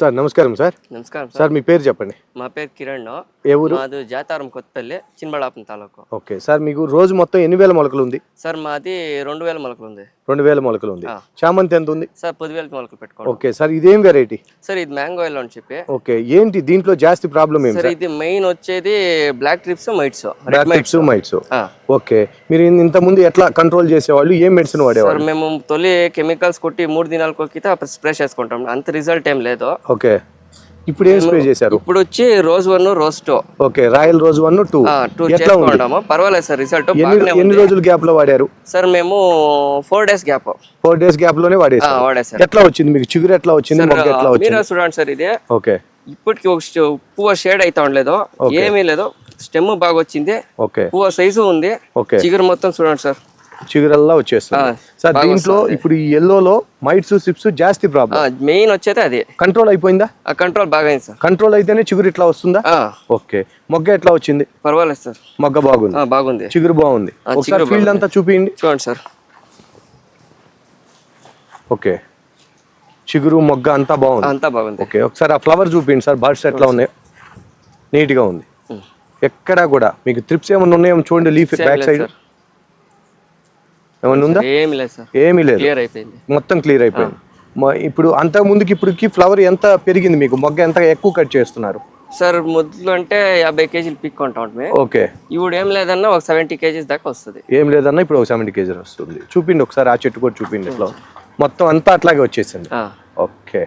Sir నమస్కారం sir. నమస్కారం sir మీ పేరు చెప్పండి. మా పేరు కిరణ్. ఏ ఊరు? మాది జాతారం కొత్తపల్లి చిన్నబడాపం తాలూకు. ఓకే సార్ మీకు రోజు మొత్తం ఎన్ని వేల మొలకలు ఉంది? సార్ మాది రెండు వేల మొలకలు ఉంది. రెండు వేల మొలకలు ఉంది. చామంతి ఎంత ఉంది? సార్ పదివేల మొలకలు పెట్టుకోండి. ఓకే సార్ ఇదేం వెరైటీ సార్ ఇది మ్యాంగో ఎల్లో అని చెప్పి. ఓకే ఏంటి దీంట్లో జాస్తి ప్రాబ్లం ఏం సార్ ఇది మెయిన్ వచ్చేది black thrips mites black thrips mites okay మీరు ఇంత ముందు ఎట్లా కంట్రోల్ చేసేవాళ్ళు? ఏం మెడిసిన్ సార్ వాడేవాళ్ళు? మేము తొలి కెమికల్స్ కొట్టి మూడు దినాలకు స్ప్రే చేసుకుంటాం. అంత రిజల్ట్ ఏం లేదు. ఓకే. ఇప్పుడు ఏం స్ప్రే చేశారు? ఇప్పుడు వచ్చి rose one rose two. Okay royal rose one two. Two ఎట్లా పర్వాలేదు సార్ రిజల్ట్ ఎన్ని రోజుల గ్యాప్లో వాడారు? సార్ మేము four days gap. Four days గ్యాప్లోనే వాడేసారు వాడే సార్. ఎట్లా వచ్చింది? మీకు చిగురు ఎట్లా వచ్చింది? మొగ్గ ఎట్లా వచ్చింది? మీరే చూడండి సార్ ఇది. ఓకే. ఇప్పటికి ఒక పువ్వు షేడ్ అయితే ఉండలేదు. ఏమీ లేదు. స్టెమ్ బాగా వచ్చింది. ఓకే. పువ్వు సైజు ఉంది. ఓకే. చిగురు మొత్తం చూడండి సార్. చిగురల్లా వచ్చేస్తుంది. సార్ దీంట్లో ఇప్పుడు ఈ ఎల్లోలో మైట్స్ సిప్స్ జాస్తి ప్రాబ్లం మెయిన్ వచ్చేది అది. కంట్రోల్ అయిపోయిందా? ఆ కంట్రోల్ బాగా అయింది సార్. కంట్రోల్ అయితేనే చిగురు ఇట్లా వస్తుందా? ఓకే. మొగ్గ ఎట్లా వచ్చింది? పర్వాలేదు సార్. మొగ్గ బాగుంది. బాగుంది. చిగురు బాగుంది. ఒకసారి ఫీల్డ్ అంతా చూపించండి చూడండి సార్. ఓకే. చిగురు మొగ్గ అంతా బాగుంది. అంతా బాగుంది. ఓకే. ఒకసారి ఆ ఫ్లవర్ చూపించండి సార్. బర్డ్స్ ఎట్లా ఉన్నాయి? నీట్గా ఉంది. ఎక్కడా కూడా మీకు త్రిప్స్ ఏమైనా ఉన్నాయేమో చూడండి లీఫ్ బ్యాక్ సైడ్. ఏమైనా ఉందా? ఏమి లేదు సార్. ఏమీ లేదు. క్లియర్ అయిపోయింది. మొత్తం క్లియర్ అయిపోయింది. ఇప్పుడు అంత ముందుకి ఇప్పటికి ఫ్లవర్ ఎంత పెరిగింది మీకు? మొగ్గ ఎంత ఎక్కువ కట్ చేస్తున్నారు? సార్ ముద్దులు అంటే యాభై కేజీలు పిక్ ఉంటాం ఓకే. ఇప్పుడు ఏం లేదన్నా ఒక సెవెంటీ కేజీస్ దాకా వస్తుంది. ఏం లేదన్నా ఇప్పుడు ఒక సెవెంటీ కేజీ వస్తుంది. చూపిండి ఒకసారి ఆ చెట్టు కూడా చూపిండి ఇట్లా మొత్తం అంతా అట్లాగే వచ్చేసింది. ఓకే.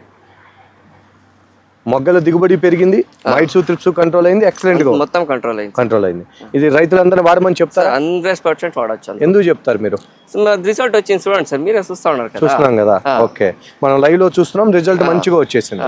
మొగ్గల దిగుబడి పెరిగింది వైట్ త్రిప్స్ కంట్రోల్ అయింది ఎక్సలెంట్గా మొత్తం కంట్రోల్ అయింది. కంట్రోల్ అయింది. ఇది రైతులందరూ వాడమని చెప్తారా? హండ్రెడ్ పర్సెంట్ వాడచ్చు ఎందుకు చెప్తారు మీరు? రిజల్ట్ వచ్చింది చూడండి సార్ మీరే చూస్తా ఉన్నారు కదా. చూస్తున్నాం కదా. ఓకే. మనం లైవ్లో చూస్తున్నాం రిజల్ట్ మంచిగా వచ్చేసింది.